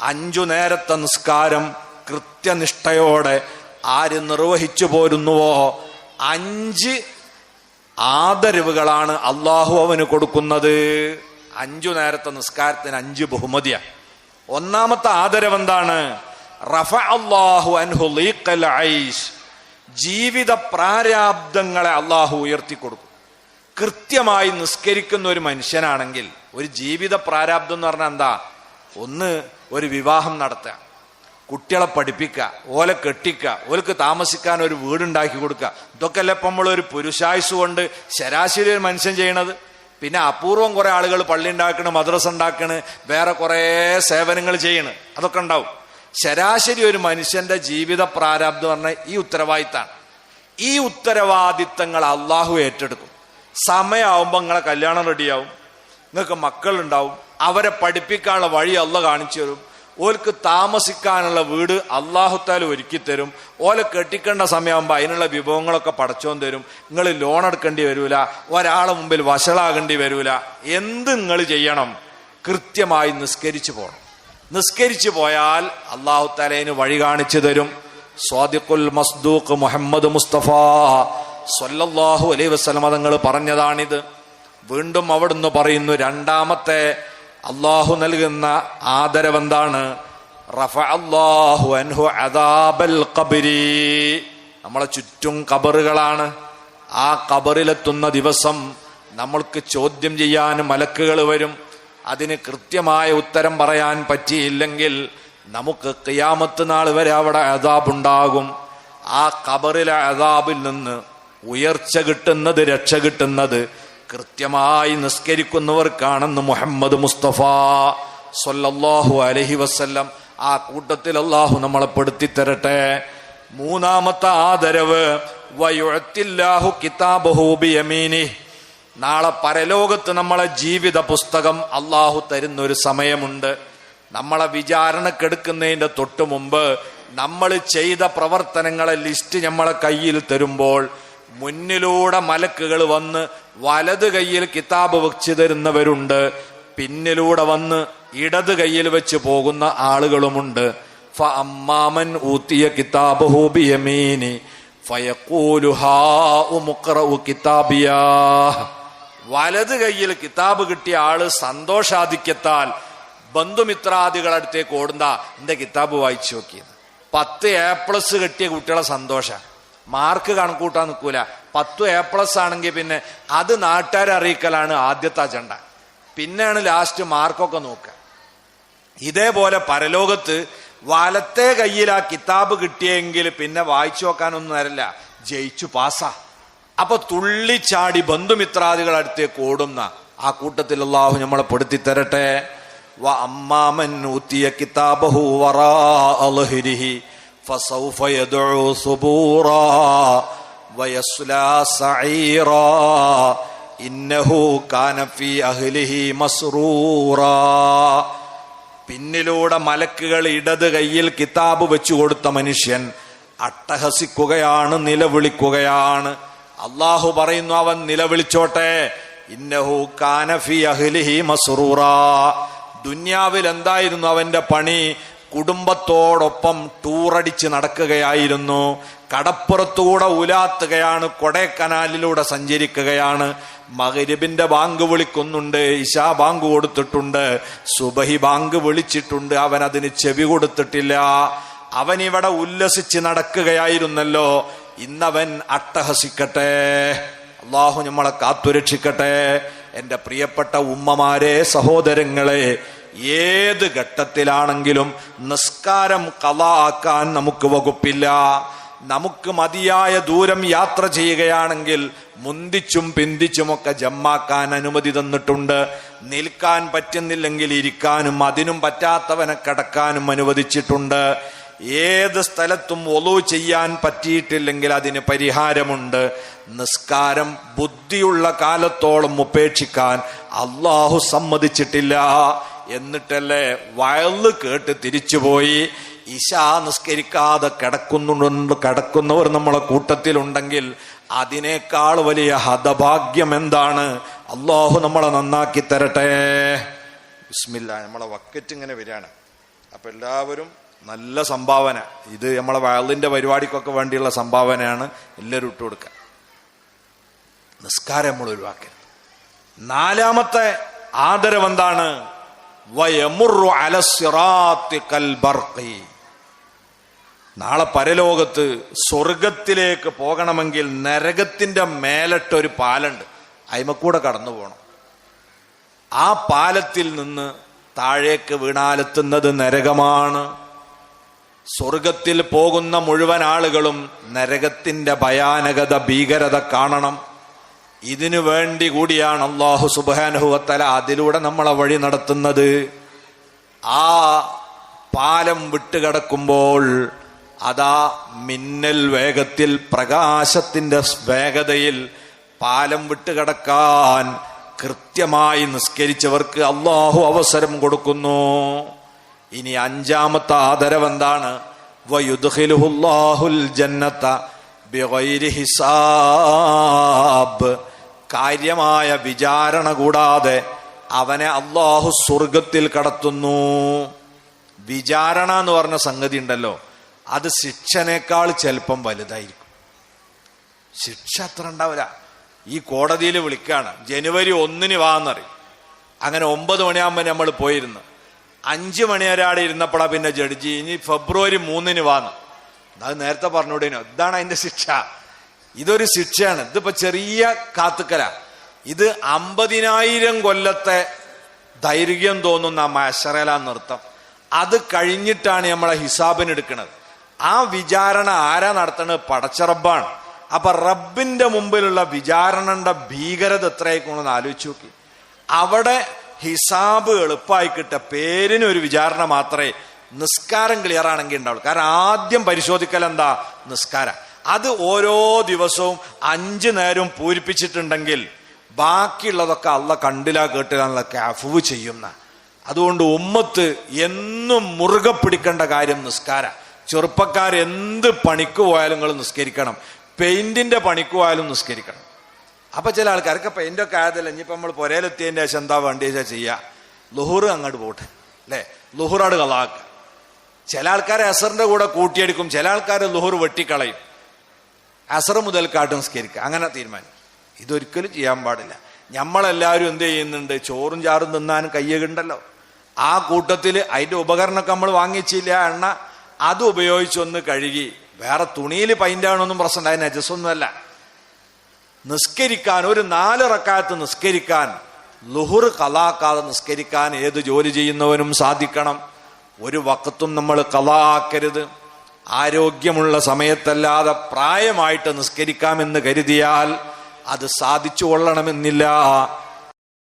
അഞ്ചു നേരത്തെ നിസ്കാരം കൃത്യനിഷ്ഠയോടെ ആര് നിർവഹിച്ചു പോരുന്നുവോ അഞ്ച് ആദരവുകളാണ് അള്ളാഹു അവന് കൊടുക്കുന്നത്. അഞ്ചു നേരത്തെ നിസ്കാരത്തിന് അഞ്ച് ബഹുമതിയ. ഒന്നാമത്തെ ആദരവ് എന്താണ്? റഫ അള്ളാഹു അൻഹു ലീഖൽ ഐഷ്. ജീവിത പ്രാരാബ്ദങ്ങളെ അള്ളാഹു ഉയർത്തി കൊടുക്കും. കൃത്യമായി നിസ്കരിക്കുന്ന ഒരു മനുഷ്യനാണെങ്കിൽ ഒരു ജീവിത പ്രാരാബ്ദം എന്ന് പറഞ്ഞാൽ എന്താ? ഒന്ന് ഒരു വിവാഹം നടത്തുക. കുട്ടികളെ പഠിപ്പിക്കുക ഓലെ കെട്ടിക്കുക ഓലക്ക് താമസിക്കാൻ ഒരു വീടുണ്ടാക്കി കൊടുക്കുക. ഇതൊക്കെ അല്ലേ ഇപ്പം നമ്മളൊരു പുരുഷായുസ് കൊണ്ട് ശരാശരി ഒരു മനുഷ്യൻ ചെയ്യണത്? പിന്നെ അപൂർവം കുറെ ആളുകൾ പള്ളി ഉണ്ടാക്കണ് മദ്രസ ഉണ്ടാക്കണ് വേറെ കുറേ സേവനങ്ങൾ ചെയ്യണ്. അതൊക്കെ ഉണ്ടാവും. ശരാശരി ഒരു മനുഷ്യന്റെ ജീവിത പ്രാരാബ്ദം പറഞ്ഞ ഈ ഉത്തരവാദിത്താണ്. ഈ ഉത്തരവാദിത്തങ്ങൾ അള്ളാഹു ഏറ്റെടുക്കും. സമയമാവുമ്പോൾ നിങ്ങളെ കല്യാണം റെഡിയാവും നിങ്ങൾക്ക് മക്കളുണ്ടാവും. അവരെ പഠിപ്പിക്കാനുള്ള വഴി അല്ല കാണിച്ചു തരും. ഓൽക്ക് താമസിക്കാനുള്ള വീട് അള്ളാഹുത്താൽ ഒരുക്കി തരും. ഓലെ കെട്ടിക്കേണ്ട സമയമാകുമ്പോൾ അതിനുള്ള വിഭവങ്ങളൊക്കെ പടച്ചോൻ തരും. നിങ്ങൾ ലോൺ എടുക്കേണ്ടി വരൂല. ഒരാളെ മുമ്പിൽ വഷളാകേണ്ടി വരൂല. എന്ത് നിങ്ങൾ ചെയ്യണം? കൃത്യമായി നിസ്കരിച്ചു പോകണം നിസ്കരിച്ചു പോയാൽ അള്ളാഹു തലേന് വഴി കാണിച്ചു തരും. സ്വാദിഖുൽ മസ്ദൂഖ് മുഹമ്മദ് മുസ്തഫ സല്ലല്ലാഹു അലൈ വസ്ലമതങ്ങൾ പറഞ്ഞതാണിത്. വീണ്ടും അവിടുന്ന് പറയുന്നു രണ്ടാമത്തെ അള്ളാഹു നൽകുന്ന ആദരവെന്താണ്? എന്താണ് അൻഹു അദാബൽ നമ്മളെ ചുറ്റും കബറുകളാണ് ആ കബറിലെത്തുന്ന ദിവസം നമ്മൾക്ക് ചോദ്യം ചെയ്യാൻ മലക്കുകൾ വരും. അതിന് കൃത്യമായ ഉത്തരം പറയാൻ പറ്റിയില്ലെങ്കിൽ നമുക്ക് കിയാമത്ത് നാൾ വരെ അവിടെ അതാബുണ്ടാകും ആ കബറിലെ അതാബിൽ നിന്ന് ഉയർച്ച കിട്ടുന്നത് രക്ഷ കിട്ടുന്നത് കൃത്യമായി നിസ്കരിക്കുന്നവർക്കാണെന്ന് മുഹമ്മദ് മുസ്തഫ സൊല്ലാഹു അലഹി വസ്ല്ലം. ആ കൂട്ടത്തിൽ അള്ളാഹു നമ്മളെ പെടുത്തി തരട്ടെ മൂന്നാമത്തെ ആദരവ് വയുഴത്തില്ലാഹു കിതാബഹൂബിയമീനി നാളെ പരലോകത്ത് നമ്മളെ ജീവിത പുസ്തകം അള്ളാഹു തരുന്ന ഒരു സമയമുണ്ട്. നമ്മളെ വിചാരണക്കെടുക്കുന്നതിന്റെ തൊട്ടു മുമ്പ് നമ്മൾ ചെയ്ത പ്രവർത്തനങ്ങളെ ലിസ്റ്റ് നമ്മളെ കയ്യിൽ തരുമ്പോൾ മുന്നിലൂടെ മലക്കുകൾ വന്ന് വലത് കയ്യിൽ കിതാബ് വെച്ച് തരുന്നവരുണ്ട് പിന്നിലൂടെ വന്ന് ഇടത് കയ്യിൽ വെച്ച് പോകുന്ന ആളുകളുമുണ്ട്. അമ്മാമൻ ഊത്തിയ കിതാബ് ബിയമീനി ഫയഖൂലു ഹാഉ മുഖ്റഉ കിതാബിയാ. വലത് കയ്യിൽ കിതാബ് കിട്ടിയ ആൾ സന്തോഷാധിക്യത്താൽ ബന്ധുമിത്രാദികളടുത്തേക്ക് ഓടുന്ന എന്റെ കിതാബ് വായിച്ചു നോക്കിയത്. പത്ത് എ പ്ലസ് കിട്ടിയ കുട്ടികളെ സന്തോഷ. മാർക്ക് കണക്കൂട്ടാൻ നിൽക്കൂല. പത്ത് എ പ്ലസ് ആണെങ്കിൽ പിന്നെ അത് നാട്ടുകാരെ അറിയിക്കലാണ് ആദ്യത്തെ അജണ്ട പിന്നെയാണ് ലാസ്റ്റ് മാർക്കൊക്കെ നോക്കുക. ഇതേപോലെ പരലോകത്ത് വലത്തെ കയ്യിൽ ആ കിതാബ് കിട്ടിയെങ്കിൽ പിന്നെ വായിച്ചു നോക്കാനൊന്നും വരില്ല ജയിച്ചു പാസ്സാ അപ്പൊ തുള്ളിച്ചാടി ബന്ധുമിത്രാദികൾ അടുത്തേക്ക് ഓടുന്ന ആ കൂട്ടത്തിൽ അള്ളാഹു നമ്മളെ പെടുത്തി തരട്ടെ. അമ്മാമൻ ഊത്തിയ കിതാബഹു വറാ അൽഹിരിഹി فسوف يدعو ثبورا ويصلى سعيرا إنه كان في أهله مسرورا പിന്നിലൂടെ മലക്കുകൾ ഇടത് കയ്യിൽ കിതാബ് വെച്ചു കൊടുത്ത മനുഷ്യൻ അട്ടഹസിക്കുകയാണ് നിലവിളിക്കുകയാണ് അള്ളാഹു പറയുന്നു അവൻ നിലവിളിച്ചോട്ടെ ഇന്നഹു കാനഫി അഹ്ലിഹി മസ്റൂറ ദുന്യാവിൽ എന്തായിരുന്നു അവന്റെ പണി കുടുംബത്തോടൊപ്പം ടൂറടിച്ച് നടക്കുകയായിരുന്നു. കടപ്പുറത്തുകൂടെ ഉലാത്തുകയാണ് കൊടൈക്കനാലിലൂടെ സഞ്ചരിക്കുകയാണ്. മകരിബിന്റെ ബാങ്ക് വിളിക്കുന്നുണ്ട് ഇശാ ബാങ്ക് കൊടുത്തിട്ടുണ്ട്. സുബഹി ബാങ്ക് വിളിച്ചിട്ടുണ്ട് അവൻ അതിന് ചെവി കൊടുത്തിട്ടില്ല. അവൻ ഇവിടെ ഉല്ലസിച്ച് നടക്കുകയായിരുന്നല്ലോ. ഇന്നവൻ അട്ടഹസിക്കട്ടെ. അള്ളാഹു നമ്മളെ കാത്തുരക്ഷിക്കട്ടെ. എന്റെ പ്രിയപ്പെട്ട ഉമ്മമാരെ സഹോദരങ്ങളെ ഏത് ഘട്ടത്തിലാണെങ്കിലും നിസ്കാരം കഥ ആക്കാൻ നമുക്ക് വകുപ്പില്ല. നമുക്ക് മതിയായ ദൂരം യാത്ര ചെയ്യുകയാണെങ്കിൽ മുന്തിച്ചും പിന്തിച്ചുമൊക്കെ ജമ്മാക്കാൻ അനുമതി തന്നിട്ടുണ്ട്. നിൽക്കാൻ പറ്റുന്നില്ലെങ്കിൽ ഇരിക്കാനും അതിനും പറ്റാത്തവനെ കിടക്കാനും അനുവദിച്ചിട്ടുണ്ട്. ഏത് സ്ഥലത്തും ഒലു ചെയ്യാൻ പറ്റിയിട്ടില്ലെങ്കിൽ അതിന് പരിഹാരമുണ്ട്. നിസ്കാരം ബുദ്ധിയുള്ള കാലത്തോളം ഉപേക്ഷിക്കാൻ അള്ളാഹു സമ്മതിച്ചിട്ടില്ല. എന്നിട്ടല്ലേ വയൽ കേട്ട് തിരിച്ചുപോയി. ഇശ നിസ്കരിക്കാതെ കിടക്കുന്നുണ്ട് കിടക്കുന്നവർ നമ്മളെ കൂട്ടത്തിലുണ്ടെങ്കിൽ അതിനേക്കാൾ വലിയ ഹതഭാഗ്യം എന്താണ്? അള്ളാഹു നമ്മളെ നന്നാക്കി തരട്ടെ. ബിസ്മില്ല നമ്മളെ വക്കറ്റ് ഇങ്ങനെ വരികയാണ്. അപ്പൊ എല്ലാവരും നല്ല സംഭാവന. ഇത് നമ്മളെ വയലിന്റെ പരിപാടിക്കൊക്കെ വേണ്ടിയുള്ള സംഭാവനയാണ്. എല്ലാവരും ഇട്ട് കൊടുക്കുക. നിസ്കാരം നമ്മൾ ഒഴിവാക്കരുത്. നാലാമത്തെ ആദരവ് എന്താണ്? നാളെ പരലോകത്ത് സ്വർഗത്തിലേക്ക് പോകണമെങ്കിൽ നരകത്തിന്റെ ഒരു പാലുണ്ട്. അയിമക്കൂടെ കടന്നു പോകണം ആ പാലത്തിൽ നിന്ന് താഴേക്ക് വീണാലെത്തുന്നത് നരകമാണ്. സ്വർഗത്തിൽ പോകുന്ന മുഴുവൻ ആളുകളും നരകത്തിന്റെ ഭയാനകത ഭീകരത കാണണം. ഇതിനു വേണ്ടി കൂടിയാണ് അള്ളാഹു സുബാനുഹുവത്തല അതിലൂടെ നമ്മളെ വഴി നടത്തുന്നത്. ആ പാലം വിട്ടുകിടക്കുമ്പോൾ അതാ മിന്നൽ വേഗത്തിൽ പ്രകാശത്തിന്റെ വേഗതയിൽ പാലം വിട്ടുകിടക്കാൻ കൃത്യമായി നിസ്കരിച്ചവർക്ക് അള്ളാഹു അവസരം കൊടുക്കുന്നു. ഇനി അഞ്ചാമത്തെ ആദരവ് എന്താണ്? വയുദ്ഹിലുഹുല്ലാഹുൽ ജന്നത്ത ഹിസാബ്. കാര്യമായ വിചാരണ കൂടാതെ അവനെ അള്ളാഹു സ്വർഗത്തിൽ കടത്തുന്നു. വിചാരണ എന്ന് പറഞ്ഞ സംഗതി ഉണ്ടല്ലോ. അത് ശിക്ഷനേക്കാൾ ചിലപ്പം വലുതായിരിക്കും. ശിക്ഷ അത്ര ഉണ്ടാവില്ല. ഈ കോടതിയിൽ വിളിക്കുകയാണ് ജനുവരി ഒന്നിന് വാന്നറിയും. അങ്ങനെ ഒമ്പത് മണിയാകുമ്പോൾ നമ്മൾ പോയിരുന്നു. അഞ്ച് മണി വരെ അവിടെ ഇരുന്നപ്പോഴാ പിന്നെ ജഡ്ജി ഇനി ഫെബ്രുവരി മൂന്നിന് വാന്ന്. അത് നേരത്തെ പറഞ്ഞോടേനോ ഇതാണ് അതിന്റെ ശിക്ഷ. ഇതൊരു ശിക്ഷയാണ്. ഇതിപ്പോ ചെറിയ കാത്തുക്കല. ഇത് അമ്പതിനായിരം കൊല്ലത്തെ ദൈർഘ്യം തോന്നുന്ന മശറല നൃത്തം. അത് കഴിഞ്ഞിട്ടാണ് നമ്മളെ ഹിസാബിന് എടുക്കുന്നത് ആ വിചാരണ ആരാ നടത്തുന്നത് പടച്ചറബാണ് അപ്പൊ റബ്ബിന്റെ മുമ്പിലുള്ള വിചാരണന്റെ ഭീകരത എത്രയായിക്കൊണ്ടെന്ന് ആലോചിച്ച് നോക്കി. അവിടെ ഹിസാബ് എളുപ്പമായി കിട്ട പേരിന് ഒരു വിചാരണ മാത്രമേ നിസ്കാരം ക്ലിയർ ആണെങ്കിൽ ഉണ്ടാവുള്ളൂ. കാരണം ആദ്യം പരിശോധിക്കൽ എന്താ? നിസ്കാരം. അത് ഓരോ ദിവസവും അഞ്ചു നേരം പൂരിപ്പിച്ചിട്ടുണ്ടെങ്കിൽ ബാക്കിയുള്ളതൊക്കെ അള്ള കണ്ടില്ല കേട്ടില്ല അഫുവ് ചെയ്യുന്ന. അതുകൊണ്ട് ഉമ്മത്ത് എന്നും മുറുകെ പിടിക്കേണ്ട കാര്യം നിസ്കാര. ചെറുപ്പക്കാർ എന്ത് പണിക്ക് പോയാലും നിങ്ങൾ നിസ്കരിക്കണം. പെയിന്റിന്റെ പണിക്ക് പോയാലും നിസ്കരിക്കണം. അപ്പൊ ചില ആൾക്കാർക്ക് പെയിന്റ് ഒക്കെ ആയതല്ല ഇനിയിപ്പോ നമ്മൾ പുരയിലെത്തിയതിന്റെ ശേഷം എന്താ വേണ്ടി വെച്ചാൽ ചെയ്യാ? ലുഹുർ അങ്ങോട്ട് പോട്ടെ. അല്ലെ? ലുഹുറാട് കളാക്കുക ചില ആൾക്കാരെ അസറിന്റെ കൂടെ കൂട്ടിയെടുക്കും ചില ആൾക്കാർ ലുഹർ വെട്ടിക്കളയും. അസർ മുതൽ കാട്ടും സ്കരിക്കുക അങ്ങനെ തീരുമാനം. ഇതൊരിക്കലും ചെയ്യാൻ പാടില്ല. നമ്മളെല്ലാവരും എന്ത് ചെയ്യുന്നുണ്ട്? ചോറും ചാറും തിന്നാനും കയ്യകുണ്ടല്ലോ. ആ കൂട്ടത്തിൽ അതിന്റെ ഉപകരണമൊക്കെ നമ്മൾ വാങ്ങിച്ചില്ല എണ്ണ അത് ഉപയോഗിച്ചൊന്ന് കഴുകി. വേറെ തുണിയിൽ പൈന്റാണൊന്നും പ്രശ്നം അതിന് അജസ്സൊന്നുമല്ല. നിസ്കരിക്കാൻ ഒരു നാല് റക്കാത്ത് നിസ്കരിക്കാൻ ലുഹുർ കലാക്കാതെ നിസ്കരിക്കാൻ ഏത് ജോലി ചെയ്യുന്നവനും സാധിക്കണം. ഒരു വക്കത്തും നമ്മൾ കലാക്കരുത്. ആരോഗ്യമുള്ള സമയത്തല്ലാതെ പ്രായമായിട്ട് നിസ്കരിക്കാമെന്ന് കരുതിയാൽ അത് സാധിച്ചു കൊള്ളണമെന്നില്ല